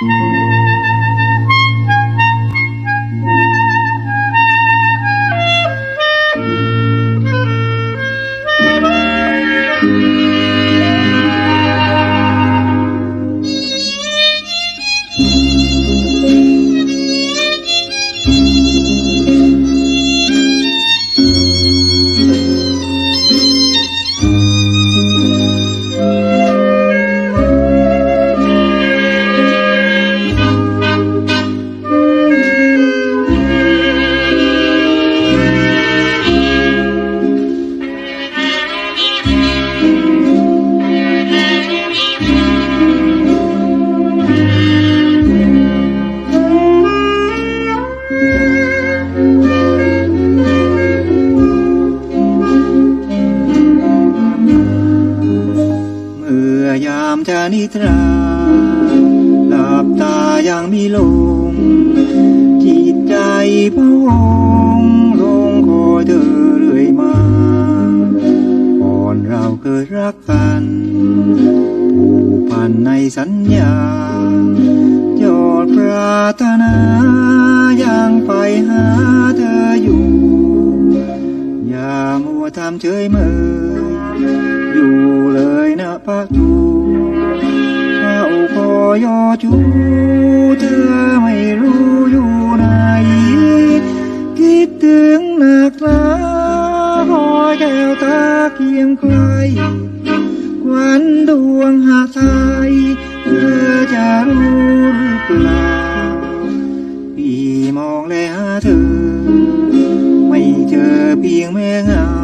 เอยามจะนิทรา หลับตายังมีลมจิตใจพะวงลงคอยเธอเรื่อยมาก่อนเราเคยรักกันผูกพันในสัญญายอดปรารถนายังไปหาเธออยู่ อย่ามัวทำเฉยเมยอยู่เลยนะปะทูเฝ้าคอ ยอจูเธอไม่รู้อยู่ไหน คิดถึงหนักหนาหอยแก้วตาเคียงไกลควันดวงหาไทยเธอจะรู้หรือเปล่าพี่มองแลหาเธอ ไม่เจอเพียงแม่เงา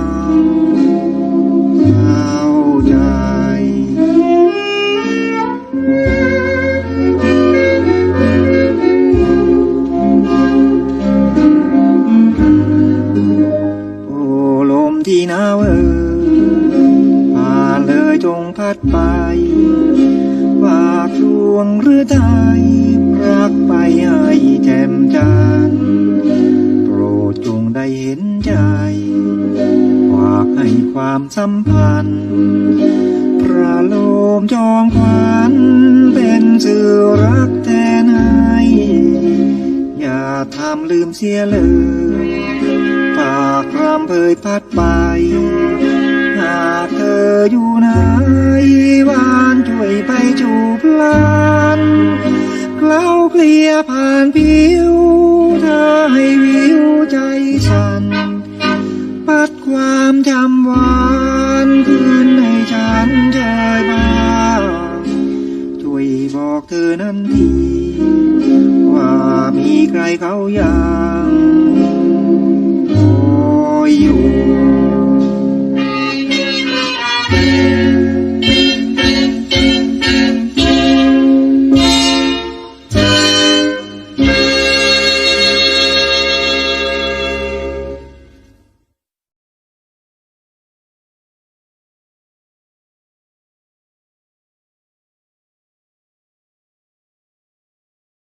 ที่หนาวเอ่ยผ่านเลยจงพัดไปฝากดวงหรือไทยรักไปให้แจ่มจันโปรดจงได้เห็นใจฝากให้ความสัมพันธ์พระโลมจองขวัญเป็นสื่อรักแทนให้อย่าทำลืมเสียเลยำเพยพัดไป หากเธออยู่ไหนวานช่วยไปจูบลานเคล้าเคลียผ่านผิวเธอให้วิวใจสั่นปัดความจำหวานคืนให้ฉันเจยบ้างช่วยบอกเธอนั้นที ว่ามีใครเขาอยัง